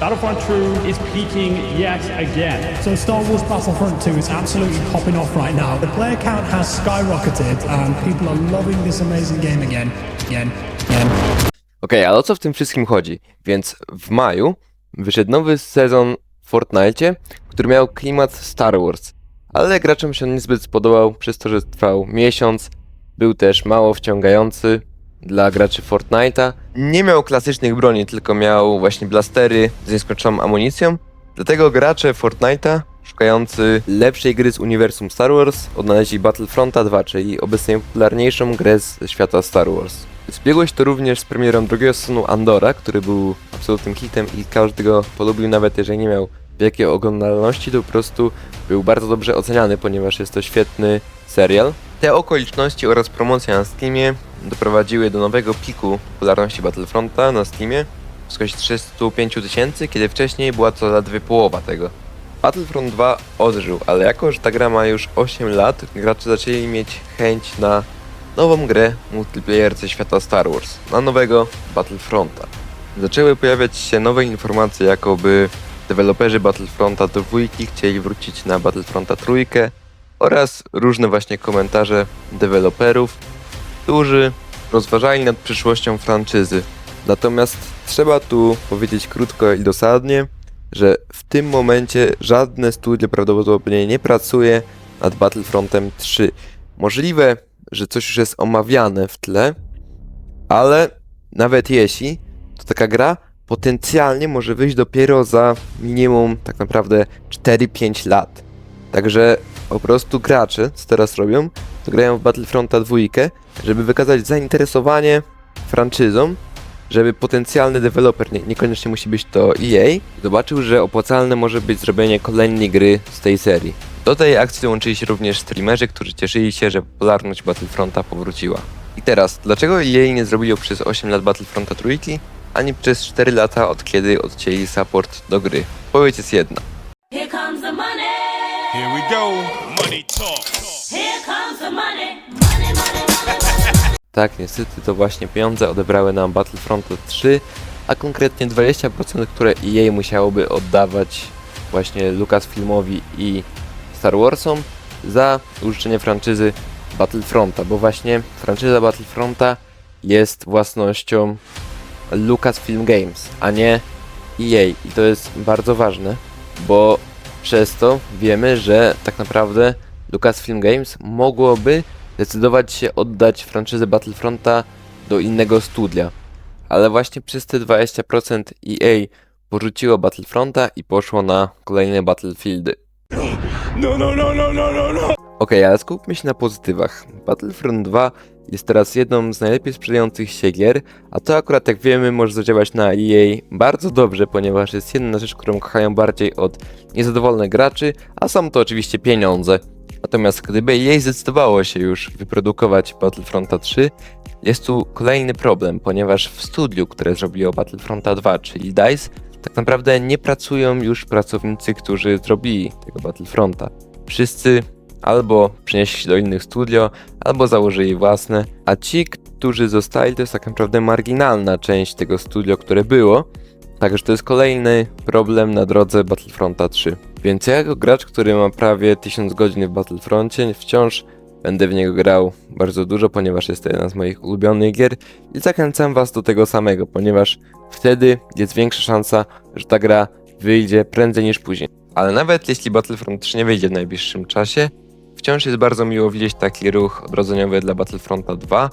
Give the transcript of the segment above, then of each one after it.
Battlefront 2 is peaking yet again. So Star Wars Battlefront 2 is absolutely popping off right now. The player count has skyrocketed and people are loving this amazing game again, again, again. Okej, ale o co w tym wszystkim chodzi? Więc w maju wyszedł nowy sezon w Fortnite, który miał klimat Star Wars. Ale graczom się on niezbyt spodobał przez to, że trwał miesiąc. Był też mało wciągający dla graczy Fortnite'a. Nie miał klasycznych broni, tylko miał właśnie blastery z nieskończoną amunicją. Dlatego gracze Fortnite'a, szukający lepszej gry z uniwersum Star Wars, odnaleźli Battlefronta 2, czyli obecnie popularniejszą grę ze świata Star Wars. Zbiegło się to również z premierą drugiego sezonu Andora, który był absolutnym hitem i każdy go polubił, nawet jeżeli nie miał wielkiej oglądalności, to po prostu był bardzo dobrze oceniany, ponieważ jest to świetny serial. Te okoliczności oraz promocja na Steamie doprowadziły do nowego piku popularności Battlefronta na Steamie w wysokości 305 tysięcy, kiedy wcześniej była to zaledwie połowa tego. Battlefront 2 odżył, ale jako, że ta gra ma już 8 lat, gracze zaczęli mieć chęć na nową grę multiplayer ze świata Star Wars, na nowego Battlefronta. Zaczęły pojawiać się nowe informacje, jakoby deweloperzy Battlefronta dwójki chcieli wrócić na Battlefronta trójkę oraz różne właśnie komentarze deweloperów, którzy rozważali nad przyszłością franczyzy. Natomiast trzeba tu powiedzieć krótko i dosadnie, że w tym momencie żadne studio prawdopodobnie nie pracuje nad Battlefrontem 3. Możliwe, że coś już jest omawiane w tle, ale nawet jeśli, to taka gra potencjalnie może wyjść dopiero za minimum tak naprawdę 4-5 lat. Także po prostu gracze, co teraz robią, to grają w Battlefronta 2, żeby wykazać zainteresowanie franczyzą, żeby potencjalny deweloper, nie, niekoniecznie musi być to EA, zobaczył, że opłacalne może być zrobienie kolejnej gry z tej serii. Do tej akcji dołączyli się również streamerzy, którzy cieszyli się, że popularność Battlefronta powróciła. I teraz, dlaczego EA nie zrobiło przez 8 lat Battlefronta trójki, ani przez 4 lata od kiedy odcięli support do gry? Odpowiedź jest jedna. Here comes the money. Here we go. Money talk. Tak, niestety to właśnie pieniądze odebrały nam Battlefronta 3, a konkretnie 20%, które EA musiałoby oddawać właśnie Lucasfilmowi i Star Warsom za użyczenie franczyzy Battlefronta, bo właśnie franczyza Battlefronta jest własnością Lucasfilm Games, a nie EA i to jest bardzo ważne, bo przez to wiemy, że tak naprawdę Lucasfilm Games mogłoby decydować się oddać franczyzę Battlefronta do innego studia. Ale właśnie przez te 20% EA porzuciło Battlefronta i poszło na kolejne Battlefieldy. No, no, no, no, no, no, no. Okej, ale skupmy się na pozytywach. Battlefront 2 jest teraz jedną z najlepiej sprzedających się gier, a to akurat jak wiemy może zadziałać na EA bardzo dobrze, ponieważ jest jedna rzecz, którą kochają bardziej od niezadowolonych graczy, a są to oczywiście pieniądze. Natomiast gdyby EA zdecydowało się już wyprodukować Battlefronta 3, jest tu kolejny problem, ponieważ w studiu, które zrobiło Battlefronta 2, czyli DICE, tak naprawdę nie pracują już pracownicy, którzy zrobili tego Battlefronta. Wszyscy albo przenieśli się do innych studio, albo założyli własne, a ci, którzy zostali, to jest tak naprawdę marginalna część tego studio, które było. Także to jest kolejny problem na drodze Battlefronta 3. Więc ja jako gracz, który ma prawie 1000 godzin w Battlefroncie, wciąż będę w niego grał bardzo dużo, ponieważ jest to jedna z moich ulubionych gier i zachęcam was do tego samego, ponieważ wtedy jest większa szansa, że ta gra wyjdzie prędzej niż później. Ale nawet jeśli Battlefront 3 nie wyjdzie w najbliższym czasie, wciąż jest bardzo miło widzieć taki ruch odrodzeniowy dla Battlefronta 2,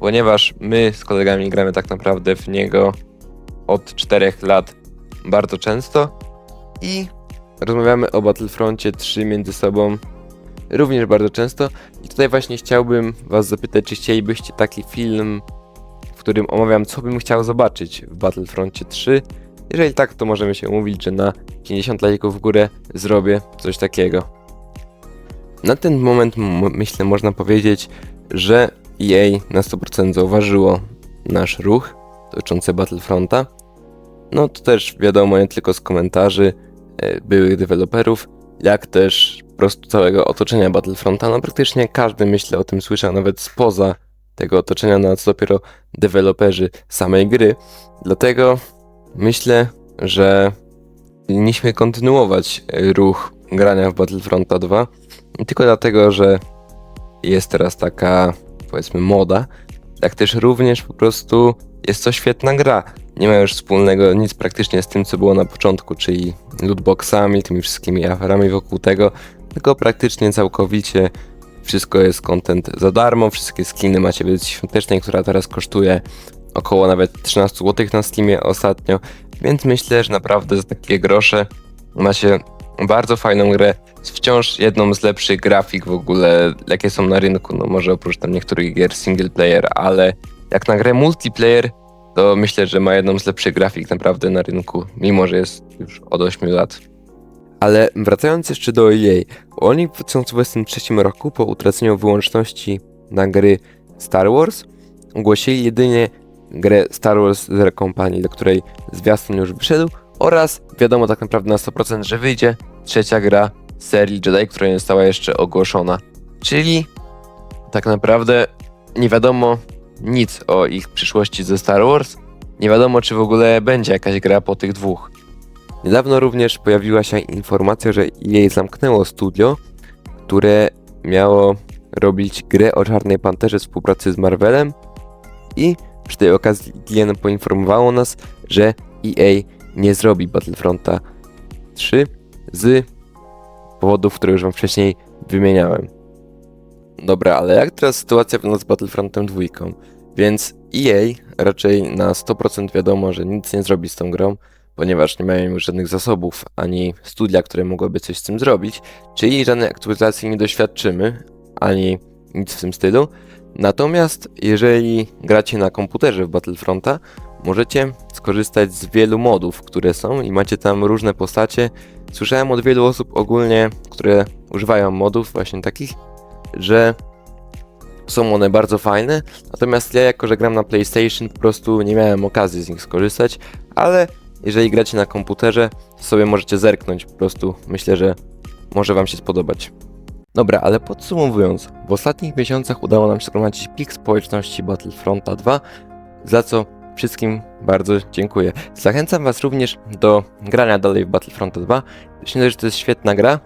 ponieważ my z kolegami gramy tak naprawdę w niego od 4 lat bardzo często i rozmawiamy o Battlefroncie 3 między sobą również bardzo często. I tutaj właśnie chciałbym Was zapytać, czy chcielibyście taki film, w którym omawiam, co bym chciał zobaczyć w Battlefroncie 3. Jeżeli tak, to możemy się umówić, że na 50 lajków w górę zrobię coś takiego. Na ten moment myślę można powiedzieć, że EA na 100% zauważyło nasz ruch dotyczący Battlefronta. No to też wiadomo nie tylko z komentarzy byłych deweloperów, jak też po prostu całego otoczenia Battlefronta. No praktycznie każdy myślę o tym słyszał, nawet spoza tego otoczenia, no co dopiero deweloperzy samej gry. Dlatego myślę, że powinniśmy kontynuować ruch grania w Battlefronta 2. Nie tylko dlatego, że jest teraz taka, powiedzmy, moda, jak też również po prostu jest to świetna gra. Nie ma już wspólnego nic praktycznie z tym, co było na początku, czyli lootboxami, tymi wszystkimi aferami wokół tego, tylko praktycznie całkowicie wszystko jest content za darmo, wszystkie skiny macie edycji świątecznej, która teraz kosztuje około nawet 13 zł na Steamie ostatnio, więc myślę, że naprawdę za takie grosze macie bardzo fajną grę, wciąż jedną z lepszych grafik w ogóle, jakie są na rynku, no może oprócz tam niektórych gier single player, ale jak na grę multiplayer, to myślę, że ma jedną z lepszych grafik naprawdę na rynku, mimo że jest już od 8 lat. Ale wracając jeszcze do EA, oni w 2023 roku po utraceniu wyłączności na gry Star Wars ogłosili jedynie grę Star Wars The Company, do której zwiastun już wyszedł oraz wiadomo tak naprawdę na 100%, że wyjdzie trzecia gra serii Jedi, która nie została jeszcze ogłoszona. Czyli tak naprawdę nie wiadomo nic o ich przyszłości ze Star Wars. Nie wiadomo, czy w ogóle będzie jakaś gra po tych dwóch. Niedawno również pojawiła się informacja, że EA zamknęło studio, które miało robić grę o Czarnej Panterze w współpracy z Marvelem i przy tej okazji IGN poinformowało nas, że EA nie zrobi Battlefronta 3 z powodów, które już wam wcześniej wymieniałem. Dobra, ale jak teraz sytuacja wygląda z Battlefrontem 2? Więc EA raczej na 100% wiadomo, że nic nie zrobi z tą grą, ponieważ nie mają już żadnych zasobów ani studia, które mogłyby coś z tym zrobić, czyli żadnej aktualizacji nie doświadczymy, ani nic w tym stylu. Natomiast jeżeli gracie na komputerze w Battlefronta, możecie skorzystać z wielu modów, które są i macie tam różne postacie. Słyszałem od wielu osób ogólnie, które używają modów właśnie takich, że są one bardzo fajne, natomiast ja jako, że gram na PlayStation po prostu nie miałem okazji z nich skorzystać, ale jeżeli gracie na komputerze, to sobie możecie zerknąć po prostu. Myślę, że może wam się spodobać. Dobra, ale podsumowując, w ostatnich miesiącach udało nam się zgromadzić pik społeczności Battlefronta 2, za co wszystkim bardzo dziękuję. Zachęcam was również do grania dalej w Battlefronta 2. Myślę, że to jest świetna gra.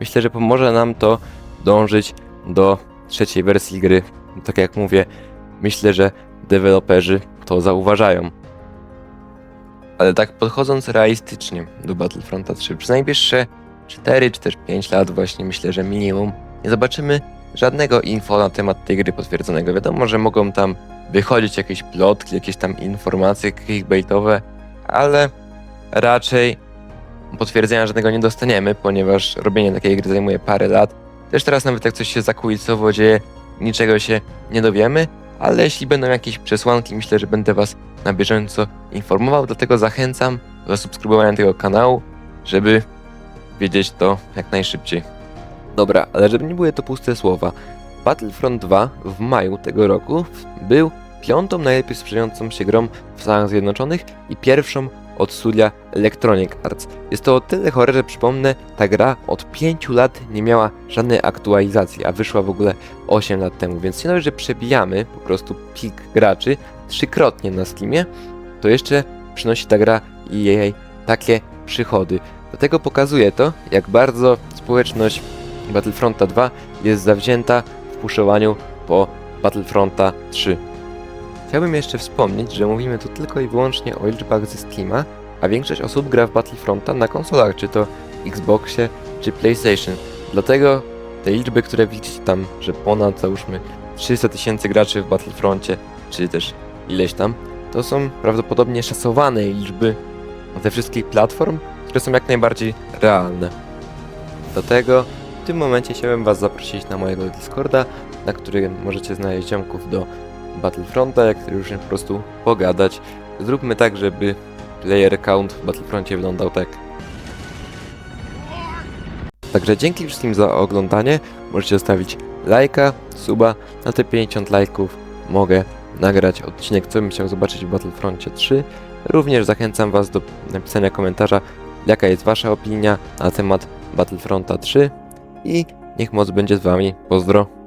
Myślę, że pomoże nam to dążyć do trzeciej wersji gry. Tak jak mówię, myślę, że deweloperzy to zauważają. Ale tak podchodząc realistycznie do Battlefronta 3, przez najbliższe 4 czy też 5 lat właśnie myślę, że minimum nie zobaczymy żadnego info na temat tej gry potwierdzonego. Wiadomo, że mogą tam wychodzić jakieś plotki, jakieś tam informacje clickbaitowe, ale raczej potwierdzenia żadnego nie dostaniemy, ponieważ robienie takiej gry zajmuje parę lat. Też teraz nawet jak coś się zakulisowo dzieje, niczego się nie dowiemy, ale jeśli będą jakieś przesłanki, myślę, że będę Was na bieżąco informował, dlatego zachęcam do subskrybowania tego kanału, żeby wiedzieć to jak najszybciej. Dobra, ale żeby nie były to puste słowa, Battlefront 2 w maju tego roku był piątą najlepiej sprzedającą się grą w Stanach Zjednoczonych i pierwszą od studia Electronic Arts. Jest to o tyle chore, że przypomnę, ta gra od 5 lat nie miała żadnej aktualizacji, a wyszła w ogóle 8 lat temu, więc nie dość, że przebijamy po prostu pik graczy trzykrotnie na Steamie, to jeszcze przynosi ta gra i jej takie przychody. Dlatego pokazuje to, jak bardzo społeczność Battlefronta 2 jest zawzięta w puszowaniu po Battlefronta 3. Chciałbym jeszcze wspomnieć, że mówimy tu tylko i wyłącznie o liczbach ze Steama, a większość osób gra w Battlefronta na konsolach, czy to Xboxie, czy PlayStation. Dlatego te liczby, które widzicie tam, że ponad załóżmy 300 tysięcy graczy w Battlefroncie, czy też ileś tam, to są prawdopodobnie szacowane liczby ze wszystkich platform, które są jak najbardziej realne. Dlatego w tym momencie chciałem Was zaprosić na mojego Discorda, na którym możecie znaleźć ziomków do Battlefronta, jak już po prostu pogadać. Zróbmy tak, żeby player count w Battlefroncie wyglądał tak. Także dzięki wszystkim za oglądanie. Możecie zostawić lajka, suba. Na te 50 lajków mogę nagrać odcinek, co bym chciał zobaczyć w Battlefroncie 3. Również zachęcam Was do napisania komentarza, jaka jest Wasza opinia na temat Battlefronta 3. I niech moc będzie z Wami. Pozdro.